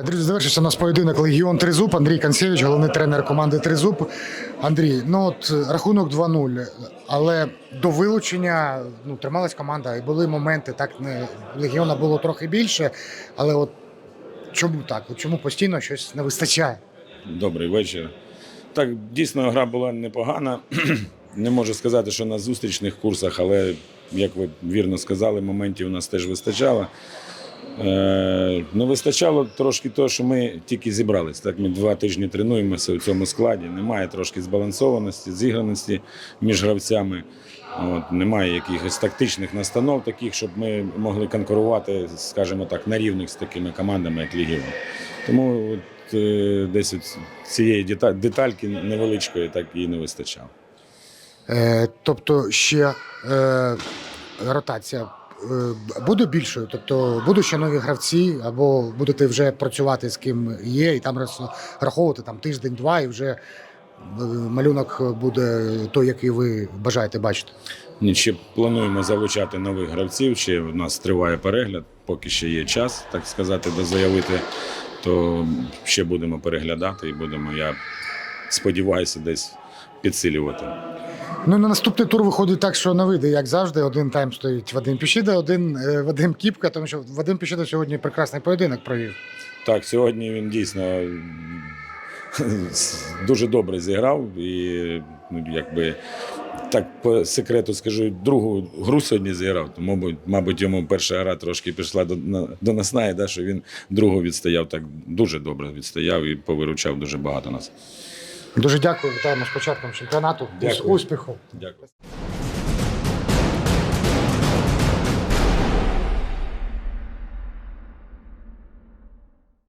Е, Друзі, завершився у нас поєдинок Легіон Тризуб. Андрій Канцевич, головний тренер команди Тризуб. Андрій, ну от е, рахунок 2-0, але до вилучення ну, трималась команда, і були моменти, так не Легіона було трохи більше, але от чому так? Чому постійно щось не вистачає? Добрий вечір. Так, дійсно, гра була непогана. Не можу сказати, що на зустрічних курсах, але, як ви вірно сказали, моментів у нас теж вистачало. Не вистачало трошки того, що ми тільки зібрались. Так, ми два тижні тренуємося у цьому складі. Немає трошки збалансованості, зіграності між гравцями. От, немає якихось тактичних настанов, таких, щоб ми могли конкурувати, скажімо так, на рівних з такими командами, як Лігіон. Тому от, е, десь от цієї детальки невеличкої так і не вистачало. Е, тобто ще е, ротація буде більшою? Тобто будуть ще нові гравці, або будете вже працювати з ким є, і там розраховувати там тиждень-два, і вже е, малюнок буде той, який ви бажаєте бачити. Ні, ще плануємо залучати нових гравців. Ще в нас триває перегляд, поки ще є час, так сказати, дозаявити, то ще будемо переглядати і будемо, я сподіваюся, десь підсилювати. Ну, на наступний тур виходить так, що не вийде, як завжди. Один тайм стоїть Вадим Піщида, один е, Вадим Кіпка, тому що Вадим Піщида сьогодні прекрасний поєдинок провів. Так, сьогодні він дійсно дуже добре зіграв і ну, якби. Так, по секрету скажу, другу гру сьогодні зіграв, тому, мабуть, йому перша гра трошки пішла до, до наснаї, да, що він другу відстояв так дуже добре відстояв і повиручав дуже багато нас. Дуже дякую, вітаємо з початком чемпіонату. Дякую. Успіху! Дякую.